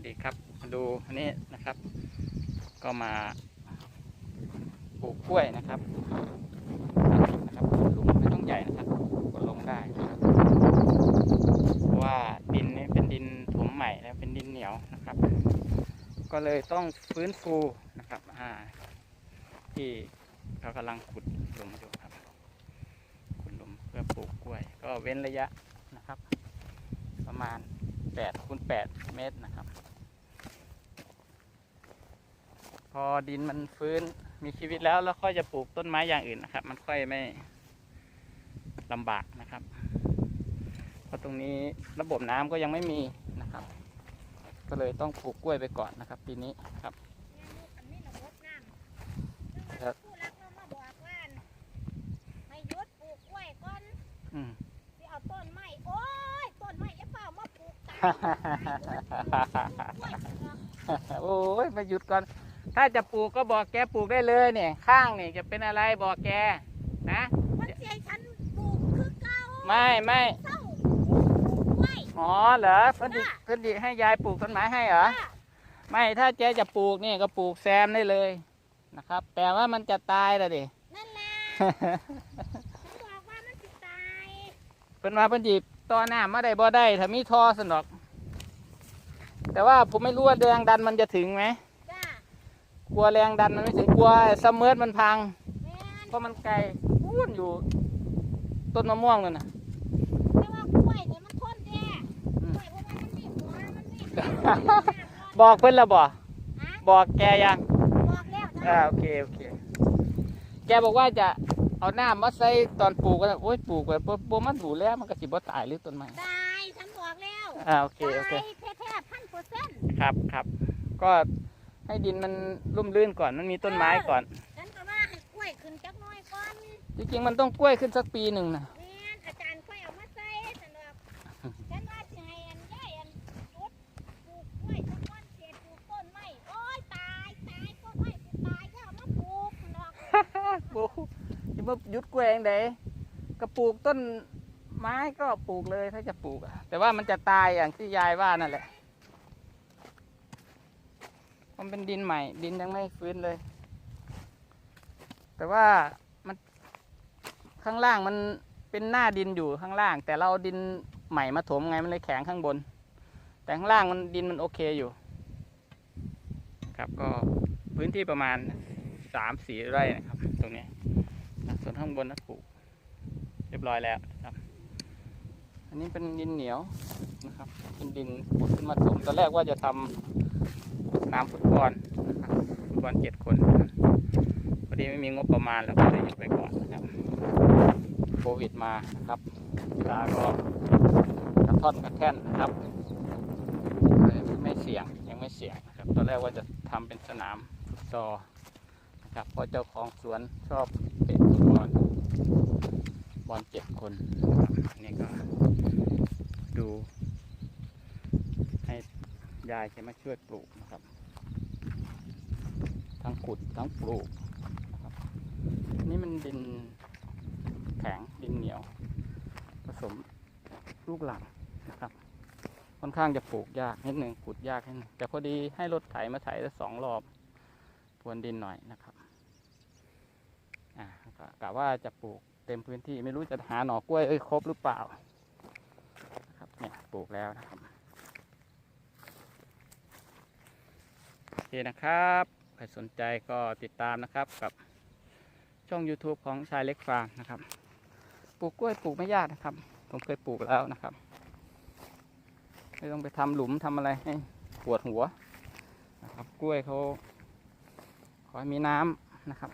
วัสดีครับมาดูอันนี้นะครับ ก็มาปลูกกล้วยนะครับนะครับลุมไม่ต้องใหญ่นะครับก็ลงได้นะครับเพราะว่าดินนี้เป็นดินถมใหม่แล้วเป็นดินเหนียวนะครับ ก็เลยต้องฟื้นฟูนะครับอ่าที่เขากำลังขุดหลุมอยู่ครับขุดหลุมเพื่อปลูกกล้วย ก็เว้นระยะนะครับ ประมาณ8คูณ8เมตรนะครับ พอดินมันฟื้นมีชีวิตแล้วแล้วค่อยจะปลูกต้นไม้อย่างอื่นนะครับ มันค่อยไม่ลำบากนะครับเพราะตรงนี้ระบบน้ำก็ยังไม่มีนะครับ ก็เลยต้องปลูกกล้วยไปก่อนนะครับ ปีนี้ครับอันนี้ระบบน้ำซึ่งว่าผู้รักเรามาบอกว่าให้หยุดปลูกกล้วยก่อนอืมสิเอาต้นไม้โอ้ยต้นไม้อย่าเฝ้ามาปลูกตายกล้วยเนาะโอ้ยมาหยุดก่อน ถ้าจะปลูกก็บอกแกปลูกได้เลยเนี่ย ข้างนี่จะเป็นอะไรบอกแกนะมันเสียฉันปลูกคือเก่าไม่ไม่เศร้าปลูกกล้วยอ๋อเหรอเพื่อนดิเพื่อนดิให้ยายปลูกต้นไม้ให้เหรอจ้ะไม่ถ้าเจ๊จะปลูกนี่ก็ปลูกแซมได้เลยนะครับแต่ว่ามันจะตายและดิ นั่นแหละฉันบอกว่ามันสิตายเพิ่นว่าเพิ่นจีต่อหน้ามาได้บ่ได้ถ้ามีท่อสนอก แต่ว่าผมไม่รู้ว่าแรงดันมันจะถึงไหมจ้ะ กลัวแรงดันมันไม่ถึงกลัวเสมเมิร์ดมันพัง เพราะมันไกลพูนอยู่ ต้นมะม่วงนั่นน่ะแต่ว่ากล้วยนี่มันทนแท้อืมกล้วยเพราะว่ามันมีหัวมันมีบอกเพิ่นแล้วบ่ฮะบอกแกยังบอกแล้วอ่าโอเคโอเค แกบอกว่าจะเอาหน้ำมาใส่ตอนปลูกก็โอ้ยปลูกไปบ่บ่มันดูแล้วมันก็สิบ่ตายหรือต้นไม้ตายฉันบอกแล้วอ่าโอเคโอเคแท้ๆพันเปอร์เซ็นต์ครับครับก็ ให้ดินมันร่มรื่นก่อนมันมีต้นไม้ก่อนฉันก็ว่าให้กล้วยขึ้นจักหน้อยก่อนจริงๆมันต้องกล้วยขึ้นสักปีหนึ่งนะแม่นอาจารย์ค่อยเอามาใส่ฉันบอกฉันว่าสิให้อันย่ายอันจุดปลูกกล้วยสักก้อนเศษปลูกต้นไม้โอ้ยตายตายต้นไม้สิตายอย่าเอามาปลูกฉันบอกโอ้ยมาหยุดกล้วยเองเด้ก็ปลูกต้นไม้ก็ปลูกเลยถ้าจะปลูกอะแต่ว่ามันจะตายอย่างที่ยายว่านั่นแหละ มันเป็นดินใหม่ ดินยังไม่ฟื้นเลย แต่ว่ามันข้างล่างมันเป็นหน้าดินอยู่ข้างล่าง แต่เราดินใหม่มาถมไงมันเลยแข็งข้างบน แต่ข้างล่างมันดินมันโอเคอยู่ ครับก็พื้นที่ประมาณสามสี่ไร่นะครับ ตรงนี้ส่วนข้างบนนะปลูกเรียบร้อยแล้วครับ อันนี้เป็นดินเหนียวนะครับ เป็นดินขุดขึ้นมาถมตอนแรกว่าจะทำสนามฟุตบอลบฟุตบอลเจ็ดคนพอดีไม่มีงบประมาณแล้วก็เลยหยุดไปก่อนนะครับโควิดมานะครับเวลาก็กระท่อนกระแท่นนะครับไม่เสี่ยงยังไม่เสี่ยงนะครับตอนแรกว่าจะทำเป็นสนามฟุตซอลนะครับเพราะเจ้าของสวนชอบเตะฟุตบอลบอลเจ็ดคนนะครับอันนี่ก็ดูให้ยายจะมาช่วยปลูกนะครับ ทั้งขุดทั้งปลูกนะครับนี่มันดินแข็งดินเหนียว ผสมลูกหลังนะครับค่อนข้างจะปลูกยากนิดหนึ่งขุดยากนิดนึงแต่พอดีให้รถไถมาไถได้สองรอบพรวนดินหน่อยนะครับอ่ากะว่าจะปลูกเต็มพื้นที่ไม่รู้จะหาหน่อกล้วยเอ้ยครบหรือเปล่านะครับเนี่ยปลูกแล้วนะครับโอเคนะครับ ครสนใจก็ติดตามนะครับกับช่อง YouTube ของชายเล็กฟาร์มนะครับ ปลูกกล้วยปลูกไม่ยากนะครับ ผมเคยปลูกแล้วนะครับ ไม่ต้องไปทำหลุมทำอะไรให้ปวดหัวนะครับ กล้วยเขาขอให้มีน้ำนะครับ